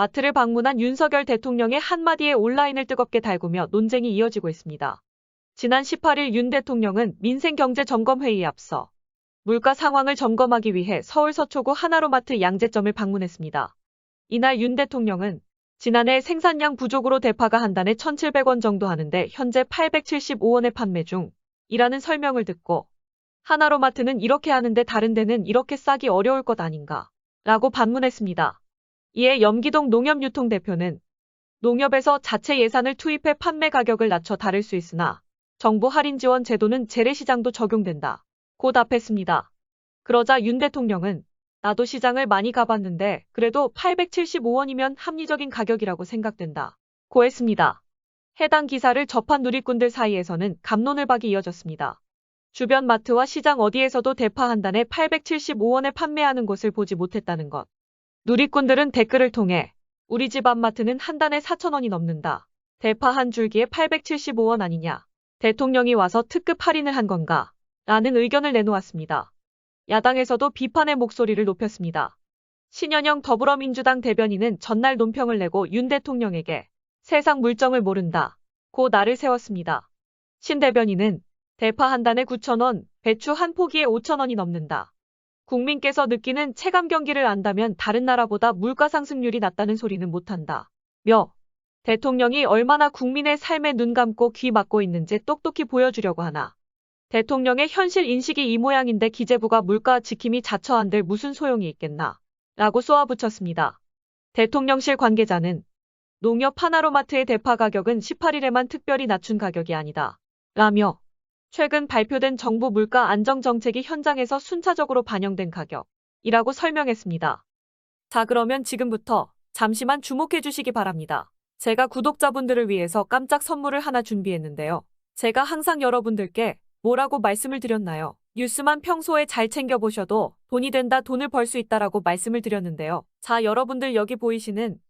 마트를 방문한 윤석열 대통령의 한마디에 온라인을 뜨겁게 달구며 논쟁이 이어지고 있습니다. 지난 18일 윤 대통령은 민생경제점검회의에 앞서 물가 상황을 점검하기 위해 서울 서초구 하나로마트 양재점을 방문했습니다. 이날 윤 대통령은 지난해 생산량 부족으로 대파가 한 단에 1,700원 정도 하는데 현재 875원에 판매 중 이라는 설명을 듣고 하나로마트는 이렇게 하는데 다른 데는 이렇게 싸기 어려울 것 아닌가 라고 반문했습니다. 이에 염기동 농협유통대표는 농협에서 자체 예산을 투입해 판매 가격을 낮춰 다를 수 있으나 정부 할인 지원 제도는 재래시장도 적용된다. 고 답했습니다. 그러자 윤 대통령은 나도 시장을 많이 가봤는데 그래도 875원이면 합리적인 가격이라고 생각된다. 고 했습니다. 해당 기사를 접한 누리꾼들 사이에서는 감론을 박이 이어졌습니다. 주변 마트와 시장 어디에서도 대파 한 단에 875원에 판매하는 곳을 보지 못했다는 것. 누리꾼들은 댓글을 통해 우리 집 앞마트는 한 단에 4천원이 넘는다. 대파 한 줄기에 875원 아니냐. 대통령이 와서 특급 할인을 한 건가? 라는 의견을 내놓았습니다. 야당에서도 비판의 목소리를 높였습니다. 신현영 더불어민주당 대변인은 전날 논평을 내고 윤 대통령에게 세상 물정을 모른다. 고 나를 세웠습니다. 신 대변인은 대파 한 단에 9천원, 배추 한 포기에 5천원이 넘는다. 국민께서 느끼는 체감 경기를 안다면 다른 나라보다 물가 상승률이 낮다는 소리는 못한다. 며 대통령이 얼마나 국민의 삶에 눈 감고 귀 막고 있는지 똑똑히 보여주려고 하나. 대통령의 현실 인식이 이 모양인데 기재부가 물가 지킴이 자처한들 무슨 소용이 있겠나. 라고 쏘아붙였습니다. 대통령실 관계자는 농협 하나로마트의 대파 가격은 18일에만 특별히 낮춘 가격이 아니다. 라며 최근 발표된 정부 물가 안정 정책이 현장에서 순차적으로 반영된 가격이라고 설명했습니다. 자, 그러면 지금부터 잠시만 주목해 주시기 바랍니다. 제가 구독자분들을 위해서 깜짝 선물을 하나 준비했는데요. 제가 항상 여러분들께 뭐라고 말씀을 드렸나요? 뉴스만 평소에 잘 챙겨보셔도 돈이 된다, 돈을 벌 수 있다라고 말씀을 드렸는데요. 자, 여러분들 여기 보이시는